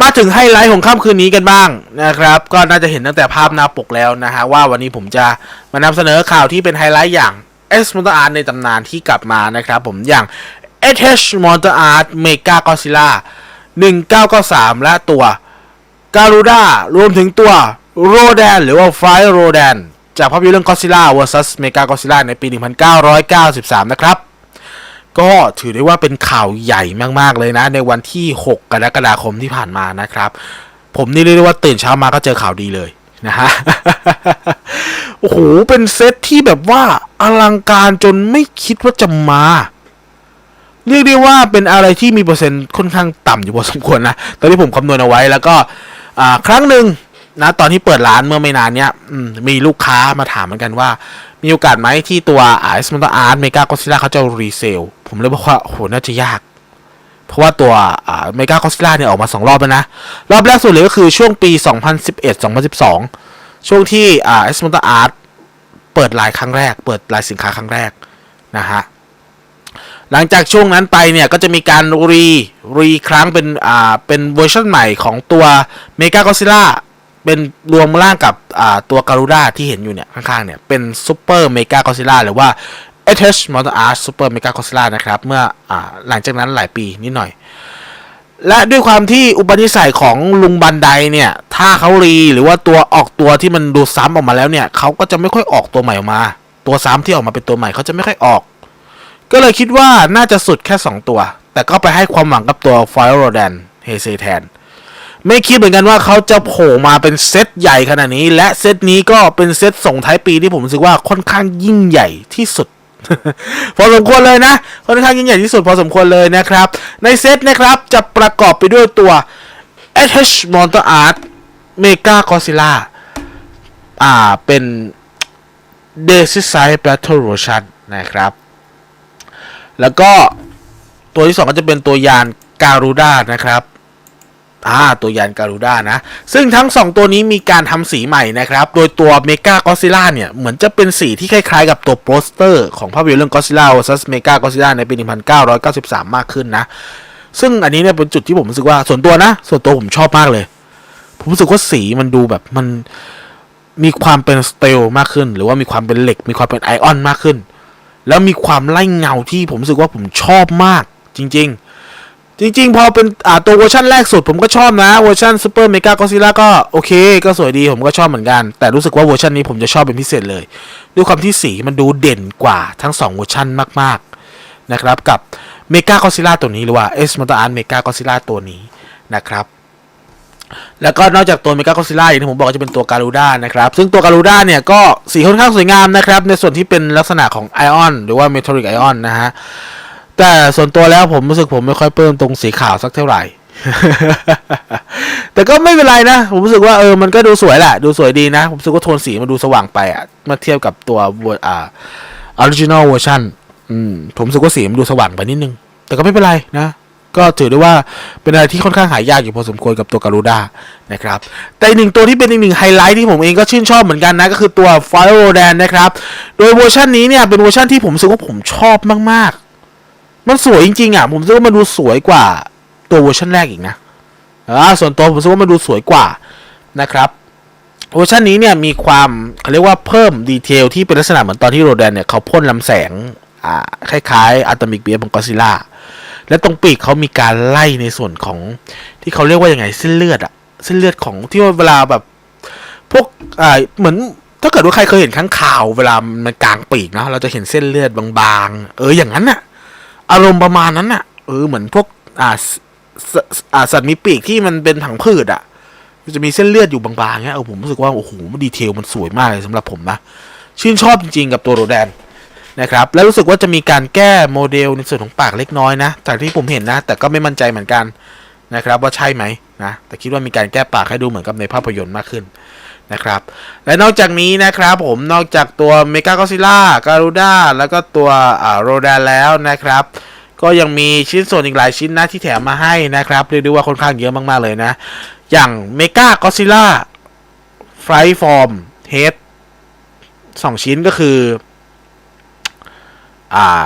มาถึงไฮไลท์ของค่ำคืนนี้กันบ้างนะครับ ก็น่าจะเห็นตั้งแต่ภาพหน้าปกแล้วนะฮะว่าวันนี้ผมจะมานำเสนอข่าวที่เป็นไฮไลท์อย่าง S m o n t e Art ในตำนานที่กลับมานะครับ ผมอย่าง SH m o n t e Art Mega Godzilla 1993 และตัวการูด้ารวมถึงตัวโรแดนหรือว่าไฟโรแดนจากภาพยนตร์เรื่อง Godzilla vs Mega Godzilla ในปี 1993 นะครับ ก็ถือได้ว่าเป็นข่าวใหญ่มากๆเลยนะ ในวันที่ 6 กรกฎาคมที่ผ่านมานะครับ ผมนี่เรียกได้ว่าตื่นเช้ามาก็เจอข่าวดีเลยนะฮะ โอ้โห เป็นเซตที่แบบว่าอลังการจนไม่คิดว่าจะมา เรียกได้ว่าเป็นอะไรที่มีเปอร์เซ็นต์ค่อนข้างต่ำอยู่พอสมควรนะ ตอนที่ผมคำนวณเอาไว้แล้วก็ครั้งหนึ่ง นะตอนที่เปิดร้านเมื่อไม่นานเนี้ยมีลูกค้ามาถามเหมือนกันว่า มีโอกาสไหมที่ตัวไอซ์มันตอาร์ตเมกาก็ซิล่าเขาจะรีเซล ผมเลยบอกว่าโหน่าจะยาก เพราะว่าตัวอ่าเมกาก็ซิล่าเนี่ยออกมาสองรอบแล้วนะ รอบแรกสุดเลยก็คือช่วงปี 2011-2012 ช่วงที่ไอซ์มันตอาร์ตเปิดลน์ครั้งแรก เปิดลน์สินค้าครั้งแรกนะฮะหลังจากช่วงนั้นไปเนี่ย ก็จะมีการรี รีครั้งเป็น อ่า เป็นเวอร์ชันใหม่ของตัวเมกาก็ซิล่า เป็นรวมร่างกับอ่าตัวการูด้าที่เห็นอยู่เนี่ย ข้างๆเนี่ย เป็นซูเปอร์เมกาก็ซิล่าหรือว่า h Motor Art Super Mega Godzilla นะครับ เมื่ออ่าหลังจากนั้นหลายปีนิดหน่อย และด้วยความที่อุปนิสัยของลุงบันไดเนี่ย ถ้าเขารีหรือว่าตัวออกตัวที่มันดูซ้ำออกมาแล้วเนี่ยเขาก็จะไม่ค่อยออกตัวใหม่ออกมา ตัวซ้ำที่ออกมาเป็นตัวใหม่เขาจะไม่ค่อยออก ก็เลยคิดว่าน่าจะสุดแค่ 2 ตัว แต่ก็ไปให้ความหวังกับตัว f i r e r o d a n เฮเซแทน ไม่คิดเหมือนกันว่าเขาจะโผล่มาเป็นเซตใหญ่ขนาดนี้ และเซตนี้ก็เป็นเซตส่งท้ายปีที่ผมรู้สึกว่าค่อนข้างยิ่งใหญ่ที่สุด พอสมควรเลยนะ ค่อนข้างยิ่งใหญ่ที่สุดพอสมควรเลยนะครับ ในเซตนะครับจะประกอบไปด้วยตัว SH Monster Art Mega Godzilla อ่าเป็น d e s i z e Battle Version นะครับ แล้วก็ตัวที่สองก็จะเป็นตัวยานการูด้านะครับ อ่าตัวยานการูด้านะ ซึ่งทั้งสองตัวนี้มีการทำสีใหม่นะครับ โดยตัวเมกา o d ซิล่าเนี่ย เหมือนจะเป็นสีที่คล้ายๆกับตัวโปสเตอร์ของภาพยนตร์เรื่อง Godzilla vs Mega Godzilla ในปี 1993 มากขึ้นนะ ซึ่งอันนี้เนี่ยเป็นจุดที่ผมรู้สึกว่าส่วนตัวนะ ส่วนตัวผมชอบมากเลย ผมรู้สึกว่าสีมันดูแบบมันมีความเป็นสเตลมากขึ้น หรือว่ามีความเป็นเหล็ก มีความเป็นไอออนมากขึ้น แล้วมีความไล่เงาที่ผมรู้สึกว่าผมชอบมากจริง ๆ จริงๆ พอเป็นอ่าตัวเวอร์ชันแรกสุดผมก็ชอบนะ เวอร์ชันซูเปอร์เมกาก็ซิล่าก็โอเค ก็สวยดีผมก็ชอบเหมือนกัน แต่รู้สึกว่าเวอร์ชันนี้ผมจะชอบเป็นพิเศษเลย ด้วยความที่สีมันดูเด่นกว่าทั้ง 2 เวอร์ชันมากๆนะครับกับเมกาก็ซิล่าตัวนี้หรือว่าเอสมอเตอร์อาร์เมกาก็ซิล่าตัวนี้นะครับแล้วก็นอกจากตัวเมกา o d ซิล่าอย่างที่ผมบอกจะเป็นตัวการูด้านะครับ ซึ่งตัวการูด้าเนี่ยก็สีค่อนข้างสวยงามนะครับ ในส่วนที่เป็นลักษณะของไอออนหรือว่าเมทัลลิกไอออนนะฮะ แต่ส่วนตัวแล้วผมรู้สึกผมไม่ค่อยเพิ่มตรงสีขาวสักเท่าไหร่ แต่ก็ไม่เป็นไรนะ ผมรู้สึกว่าเออมันก็ดูสวยแหละ ดูสวยดีนะ ผมรู้สึกว่าโทนสีมันดูสว่างไปอะเมื่อเทียบกับตัวอ่าออริจินอลเวอร์ชันอืมผมรู้สึกว่าสีมันดูสว่างไปนิดนึง แต่ก็ไม่เป็นไรนะก็ถือได้ว่าเป็นอะไรที่ค่อนข้างหายากอยู่พอสมควรกับตัวการูด้านะครับ แต่หนึ่งตัวที่เป็นอีกหนึ่งไฮไลท์ที่ผมเองก็ชื่นชอบเหมือนกันนะ ก็คือตัว f i r e r o d a n นะครับ โดยเวอร์ชันนี้เนี่ย เป็นเวอร์ชันที่ผมรู้สึกว่าผมชอบมาก มันสวยจริงๆอะผมรู้สึกว่ามันดูสวยกว่าตัวเวอร์ชันแรกอีกนะอ่าส่วนตัวผมรู้สึกว่ามันดูสวยกว่านะครับเวอร์ชันนี้เนี่ยมีความเขาเรียกว่าเพิ่มดีเทลที่เป็นลักษณะเหมือนตอนที่โรแดนเนี่ยเขาพ่นลำแสงอ่าคล้ายๆอะตอมิกเบียของกอซิล่าและตรงปีกเขามีการไล่ในส่วนของที่เขาเรียกว่ายังไงเส้นเลือดอะเส้นเลือดของที่ว่าเวลาแบบ พวกอ่าเหมือนถ้าเกิดว่าใครเคยเห็นข้างข่าว เวลามันกลางปีกเนาะเราจะเห็นเส้นเลือดบางๆ เอออย่างนั้นน่ะ อารมณ์ประมาณนั้นน่ะเออเหมือนพวกอ่าสสอ่าสัตว์มีปีกที่มันเป็นผังพืชอะจะมีเส้นเลือดอยู่บางๆเงี้ยเออผมรู้สึกว่าโอ้โหดีเทลมันสวยมากเลยสำหรับผมนะชื่นชอบจริงๆกับตัวโรแดนนะครับแล้วรู้สึกว่าจะมีการแก้โมเดลในส่วนของปากเล็กน้อยนะ จากที่ผมเห็นนะ แต่ก็ไม่มั่นใจเหมือนกันนะครับว่าใช่ไหมนะแต่คิดว่ามีการแก้ปากให้ดูเหมือนกับในภาพยนตร์มากขึ้น นะครับ และนอกจากนี้นะครับผมนอกจากตัวเมกา o อซิล่าการูด้าแล้วก็ตัวโรดนแล้วนะครับ ก็ยังมีชิ้นส่วนอีกหลายชิ้นนะที่แถมมาให้นะครับเรียกได้ว่าค่อนข้างเยอะมากๆเลยนะ อย่างเมกา o อซิล่าไฟฟอร์มเฮดสองชิ้นก็คืออ่า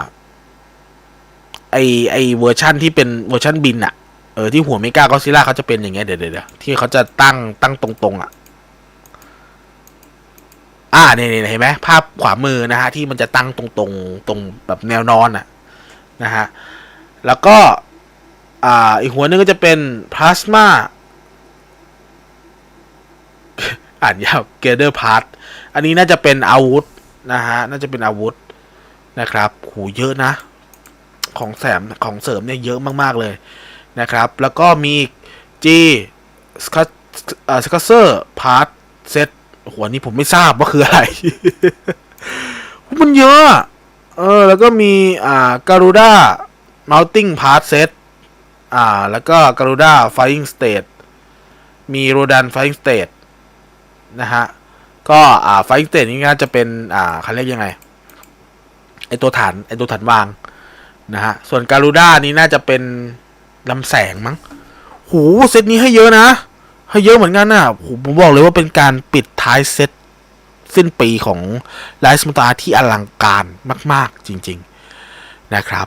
ไอไอเวอร์ชันที่เป็นเวอร์ชันบินอะเออที่หัวเมกากอซิล่าเขาจะเป็นอย่างเงี้ยเดี๋ยวเดี๋ยวที่เขาจะตั้งตั้งตรงๆอะ อ่าเนี่ยเห็นไหมภาพขวามือนะฮะที่มันจะตั้งตรงตรงตรงแบบแนวนอนอะนะฮะแล้วก็อ่าอีกหัวหนึงก็จะเป็นพลาสมาอ่านยาวเกเดอร์พาร์ตอันนี้น่าจะเป็นอาวุธนะฮะน่าจะเป็นอาวุธนะครับโหเยอะนะ ของแสมของเสริมเนี่ยเยอะมากๆเลยนะครับ แล้วก็มี G สคัสสคัสเซอร์พาร์ตเซต หัวนี้ผมไม่ทราบว่าคืออะไร มันเยอะเออ แล้วก็มีอ่าการูด้ามัลติงพาร์ตเซตอ่า แล้วก็การูด้าไฟ i ิ g งสเตทมีโรดันไฟ i ิ g งสเตทนะฮะ ก็อ่าไฟ i ิ g งสเตทนี่น่าจะเป็น อ่าเขาเรียกยังไง ไอตัวฐาน ไอตัวฐานวาง นะฮะ ส่วนการูด้านี้น่าจะเป็นลำแสงมั้งโหเซตนี้ให้เยอะนะ ให้เยอะเหมือนกันนะผมบอกเลยว่าเป็นการปิดท้ายเซตสิ้นปีของไลฟ์สมตาที่อลังการมาก ๆ จริง ๆ นะครับ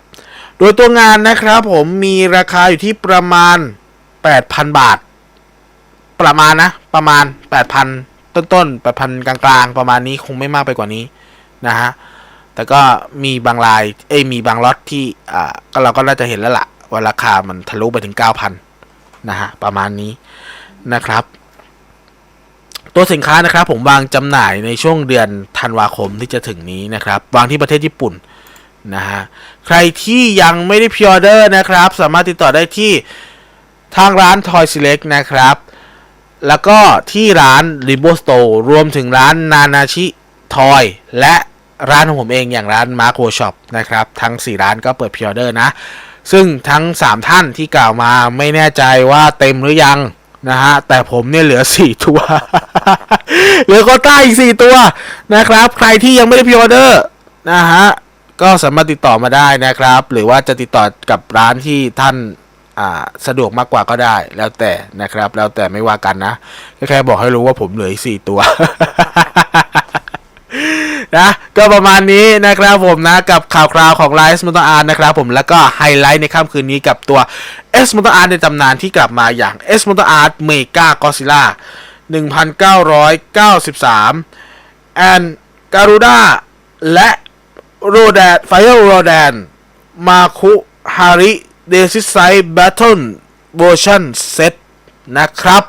โดยตัวงานนะครับผมมีราคาอยู่ที่ประมาณ 8,000 บาท ประมาณนะ ประมาณ 8,000 ต้นๆ 8,000 กลาง ๆ ประมาณนี้คงไม่มากไปกว่านี้ นะฮะ แต่ก็มีบางราย เอ้ย มีบางล็อตที่ อ่า ก็เราก็น่าจะเห็นแล้วละ่ะ ว่าราคามันทะลุไปถึง 9,000 นะฮะ ประมาณนี้ นะครับ ตัวสินค้านะครับผมวางจำหน่ายในช่วงเดือนธันวาคมที่จะถึงนี้นะครับ วางที่ประเทศญี่ปุ่นนะฮะใครที่ยังไม่ได้พิออเดอร์นะครับ สามารถติดต่อได้ที่ทางร้าน Toy Select นะครับ แล้วก็ที่ร้าน r i b o Store รวมถึงร้านนานาชิทอยและร้านของผมเองอย่างร้าน Mark Workshop นะครับ ทั้ง 4 ร้านก็เปิดพิออเดอร์นะ ซึ่งทั้ง 3 ท่านที่กล่าวมาไม่แน่ใจว่าเต็มหรือยัง นะฮะแต่ผมเนี่ยเหลือ4ตัว เหลือโคต้าอีก4ตัวนะครับ ใครที่ยังไม่ได้พิออเดอร์นะฮะก็สามารถติดต่อมาได้นะครับ หรือว่าจะติดต่อกับร้านที่ท่านาสะดวกมากกว่าก็ได้แล้วแต่นะครับ แล้วแต่ไม่ว่ากันนะแค่บอกให้รู้ว่าผมเหลืออีก4ตัวนะ ก็ประมาณนี้นะครับผมนะกับข่าวคราวของไลฟ์มอเตอร์อาร์นะครับผมแล้วก็ไฮไลท์ในค่ำคืนนี้กับตัว S m o t o r Art ในตำนานที่กลับมาอย่าง S m o t o r Art Mega Godzilla 1993 and Garuda และ Rodan Fire Rodan มาคุฮาริเดซิไซ Battle Version Set นะครับ